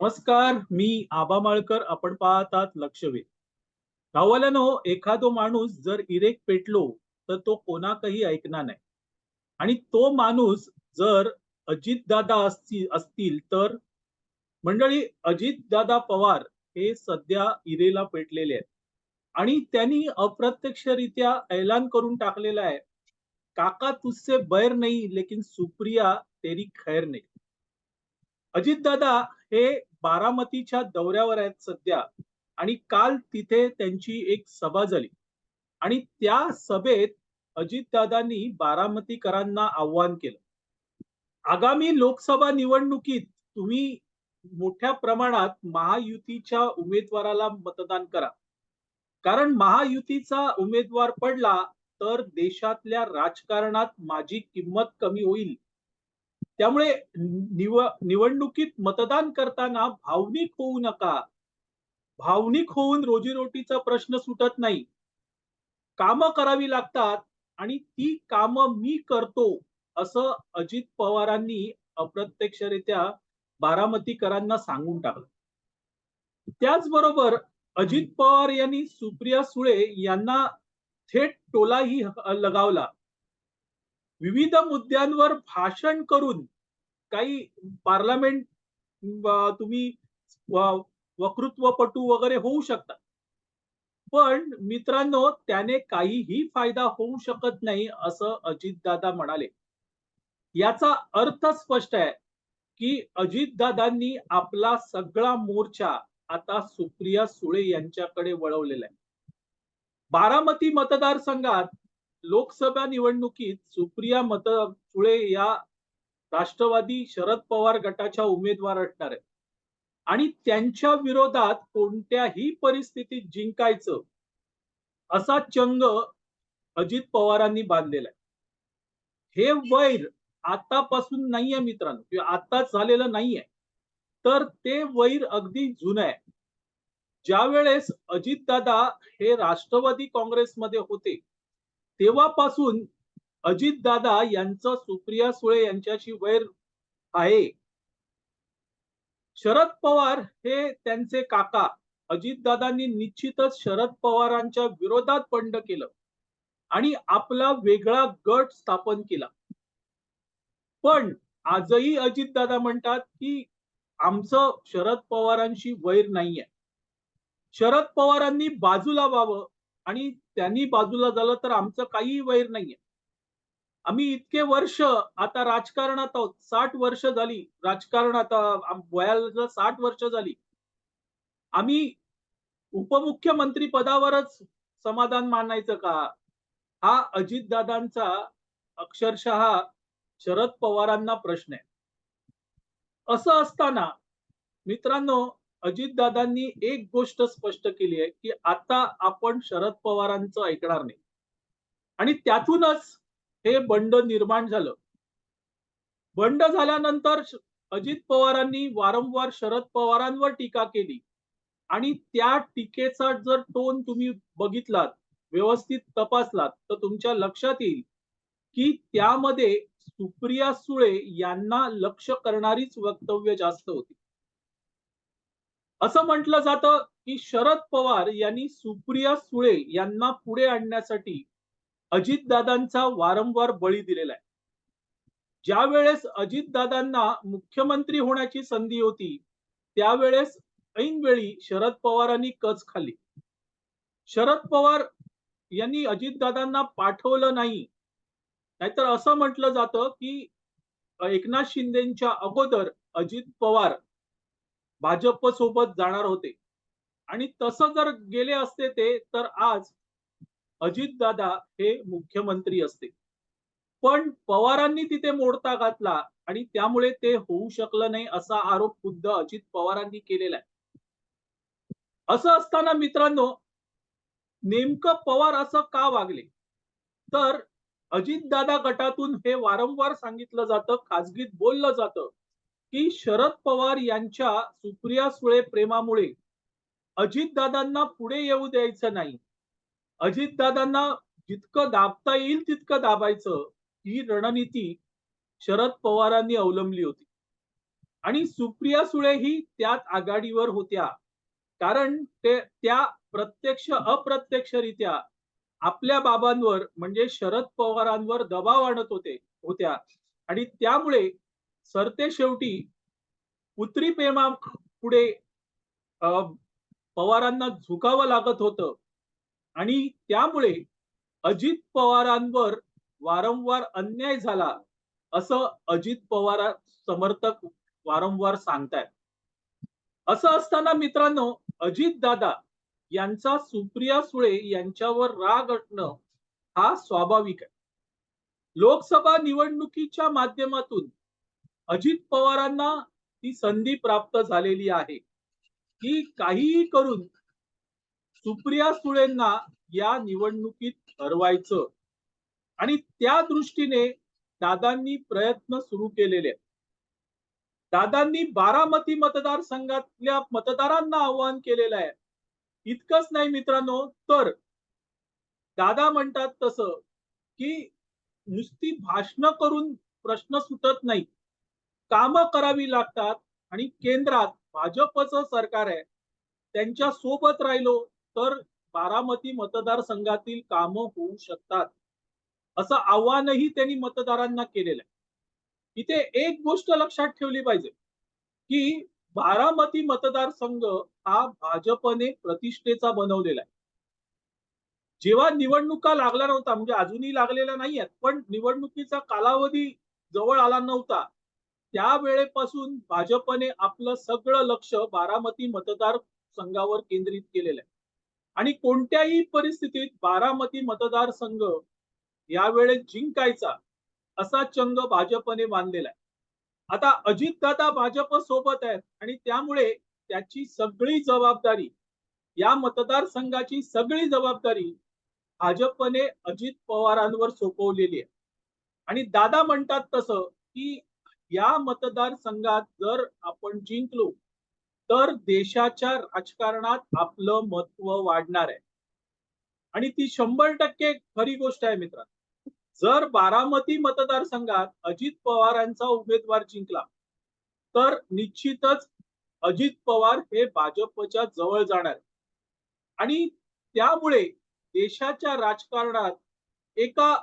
नमस्कार मी आबा माळकर आपण पाहतात लक्षवेध. गाववाल्यानो हो, एखादो माणूस जर इरेक पेटलो तर तो कोणाकही ऐकणार नाही. आणि तो माणूस जर अजितदादा असतील असतील तर मंडळी अजितदादा पवार हे सध्या इरेला पेटलेले आहेत. आणि त्यांनी अप्रत्यक्षरित्या ऐलान करून टाकलेला आहे काका तुझसे बैर नाही लेकिन सुप्रिया तेरी खैर नाही. अजितदादा हे बारामतीच्या दौऱ्यावर आहेत सध्या. आणि काल तिथे त्यांची एक सभा झाली. आणि त्या सभेत अजितदादांनी बारामतीकरांना आव्हान केलं. आगामी लोकसभा निवडणुकीत तुम्ही मोठ्या प्रमाणात महायुतीच्या उमेदवाराला मतदान करा. कारण महायुतीचा उमेदवार पडला तर देशातल्या राजकारणात माझी किंमत कमी होईल. त्यामुळे निव निवडणुकीत मतदान करताना भावनिक होऊ नका. भावनिक होऊन रोजीरोटीचा प्रश्न सुटत नाही. कामं करावी लागतात आणि ती कामं मी करतो असं अजित पवारांनी अप्रत्यक्षरित्या बारामतीकरांना सांगून टाकलं. त्याचबरोबर अजित पवार यांनी सुप्रिया सुळे यांना थेट टोलाही लगावला. विविध मुद्द्यांवर भाषण करून काही पार्लमेंट तुम्ही वक्तृत्वपटू वगैरे होऊ शकता पण मित्रांनो त्याने काहीही फायदा होऊ शकत नाही असं अजितदादा म्हणाले. याचा अर्थ स्पष्ट आहे की अजितदादांनी आपला सगळा मोर्चा आता सुप्रिया सुळे यांच्याकडे वळवलेला आहे. बारामती मतदारसंघात लोकसभा निवडणुकीत सुप्रिया मत सुळे या राष्ट्रवादी शरद पवार गटाच्या उमेदवार असणार आहेत. आणि त्यांच्या विरोधात कोणत्याही परिस्थितीत जिंकायचं असा चंग अजित पवारांनी बांधलेला आहे. हे वैर आतापासून नाहीये मित्रांनो किंवा आताच झालेलं नाहीये. तर ते वैर अगदी जुनं आहे. ज्या वेळेस अजितदादा हे राष्ट्रवादी काँग्रेसमध्ये होते तेव्हापासून अजितदादा यांचं सुप्रिया सुळे यांच्याशी वैर आहे. शरद पवार हे त्यांचे काका. अजितदादांनी निश्चितच शरद पवारांच्या विरोधात बंड केलं आणि आपला वेगळा गट स्थापन केला. पण आजही अजितदादा म्हणतात की आमचं शरद पवारांशी वैर नाहीये. शरद पवारांनी बाजूला व्हावं आणि त्यांनी बाजूला झालं तर आमचं काही वैर नाहीये. आम्ही इतके वर्ष आता राजकारणात आहोत. साठ वर्ष झाली राजकारणात वयाला साठ वर्ष झाली. आम्ही उपमुख्यमंत्री पदावरच समाधान मानायचं का? हा अजितदादांचा अक्षरशः शरद पवारांना प्रश्न आहे. असं असताना मित्रांनो अजितदादांनी एक गोष्ट स्पष्ट केली आहे की आता आपण शरद पवारांचं ऐकणार नाही. आणि त्यातूनच हे बंड निर्माण झालं. बंड झाल्यानंतर अजित पवारांनी वारंवार शरद पवारांवर टीका केली. आणि त्या टीकेचा जर टोन तुम्ही बघितलात व्यवस्थित तपासलात तर तुमच्या लक्षात येईल की त्यामध्ये सुप्रिया सुळे यांना लक्ष करणारीच वक्तव्य जास्त होती. असं म्हटलं जातं की शरद पवार यांनी सुप्रिया सुळे यांना पुढे आणण्यासाठी अजितदादांचा वारंवार बळी दिलेला आहे. ज्या वेळेस अजितदादांना मुख्यमंत्री होण्याची संधी होती त्यावेळेस ऐनवेळी शरद पवारांनी कच खाल्ली. शरद पवार यांनी अजितदादांना पाठवलं नाही. नाहीतर असं म्हटलं जातं की एकनाथ शिंदेच्या अगोदर अजित पवार भाजप सोबत जाणार होते. आणि तसं जर गेले असते ते तर आज अजितदादा हे मुख्यमंत्री असते. पण पवारांनी तिथे मोडता घातला आणि त्यामुळे ते होऊ शकलं नाही असा आरोप खुद्द अजित पवारांनी केलेला आहे. असं असताना मित्रांनो नेमकं पवार असं का वागले? तर अजितदादा गटातून हे वारंवार सांगितलं जातं खाजगीत बोललं जातं. की शरद पवार यांच्या सुप्रिया सुळे प्रेमामुळे अजितदादांना पुढे येऊ द्यायचं नाही. अजितदादांना जितकं दाबता येईल तितकं दाबायचं ही रणनीती शरद पवारांनी अवलंबली होती. आणि सुप्रिया सुळे ही त्यात आघाडीवर होत्या. कारण ते त्या प्रत्यक्ष अप्रत्यक्षरित्या आपल्या बाबांवर म्हणजे शरद पवारांवर दबाव आणत होते होत्या. आणि त्यामुळे सरते शेवटी पुत्री प्रेमा पुढे पवारांना झुकावं लागत होतं. आणि त्यामुळे अजित पवारांवर वारंवार अन्याय झाला असं अजित पवार समर्थक वारंवार सांगतायत. असं असताना मित्रांनो अजित दादा यांचा सुप्रिया सुळे यांच्यावर राग असणं हा स्वाभाविक आहे. लोकसभा निवडणुकीच्या माध्यमातून अजित पवारांना ती संधी प्राप्त झालेली आहे. की काहीही करून सुप्रिया सुळेंना या निवडणुकीत हरवायचं. आणि त्या दृष्टीने दादांनी प्रयत्न सुरू केलेले दादांनी बारामती मतदारसंघातल्या मतदारांना आवाहन केलेलं आहे. इतकंच नाही मित्रांनो तर दादा म्हणतात तसं की नुसती भाषण करून प्रश्न सुटत नाही कामं करावी लागतात आणि केंद्रात भाजपचं सरकार आहे त्यांच्यासोबत राहिलो तर बारामती मतदारसंघातील कामं होऊ शकतात. असं आव्हानही त्यांनी मतदारांना केलेलं आहे. इथे एक गोष्ट लक्षात ठेवली पाहिजे की बारामती मतदारसंघ हा भाजपने प्रतिष्ठेचा बनवलेला आहे. जेव्हा निवडणुका लागला नव्हता म्हणजे अजूनही लागलेल्या नाही आहेत पण निवडणुकीचा कालावधी जवळ आला नव्हता त्यावेळेपासून भाजपने आपलं सगळं लक्ष बारामती मतदार संघावर केंद्रित केलेलं आहे. आणि कोणत्याही परिस्थितीत बारामती मतदारसंघ यावेळेस जिंकायचा असा चंग भाजपने बांधलेला आहे. आता अजितदादा भाजप सोबत आहेत आणि त्यामुळे त्याची सगळी जबाबदारी या मतदारसंघाची सगळी जबाबदारी भाजपने अजित पवारांवर सोपवलेली आहे. आणि दादा म्हणतात तसं की या मतदारसंघात जर आपण जिंकलो तर देशाच्या राजकारणात आपलं महत्त्व वाढणार आहे. आणि ती शंभर टक्के खरी गोष्ट आहे मित्रांनो. जर बारामती मतदारसंघात अजित पवारांचा उमेदवार जिंकला तर निश्चितच अजित पवार हे भाजपच्या जवळ जाणार आणि त्यामुळे देशाच्या राजकारणात एका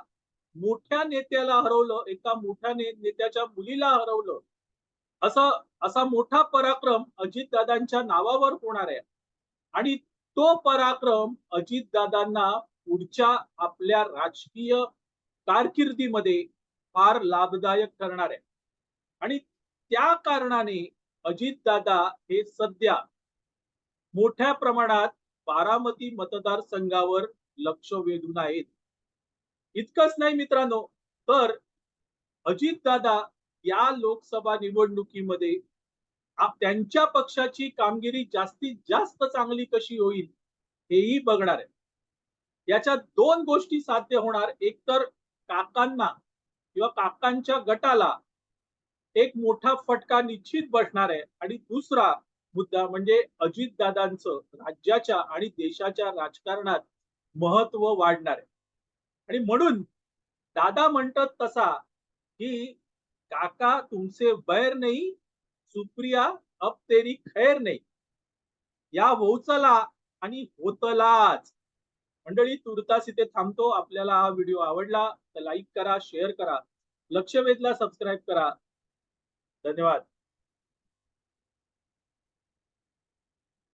मोठ्या नेत्याला हरवलं एका मोठ्या नेत्याच्या मुलीला हरवलं. असं असा मोठा पराक्रम अजितदादांच्या नावावर होणार आहे. आणि तो पराक्रम अजितदादांना पुढच्या आपल्या राजकीय कारकिर्दीमध्ये फार लाभदायक ठरणार आहे. आणि त्या कारणाने अजितदादा हे सध्या मोठ्या प्रमाणात बारामती मतदारसंघावर लक्ष वेधून आहेत. इतकंच नाही मित्रांनो तर अजितदादा या लोकसभा निवडणुकीमध्ये त्यांच्या पक्षाची कामगिरी जास्तीत जास्त चांगली कशी होईल हेही बघणार आहे याच्या दोन गोष्टी साध्य होणार. एक तर काकांना किंवा काकांच्या गटाला एक मोठा फटका निश्चित बसणार आहे. आणि दुसरा मुद्दा म्हणजे अजितदादांचं राज्याच्या आणि देशाच्या राजकारणात महत्त्व वाढणार आहे. आणि म्हणून दादा म्हणतात तसा की काका तुमचे बैर नाही सुप्रिया अब तेरी खैर नाही. या होचला आणि होतलाच. मंडळी तुर्तास इथे थांबतो. आपल्याला हा व्हिडिओ आवडला तर लाईक करा शेअर करा. लक्ष वेधला सबस्क्राईब करा. धन्यवाद.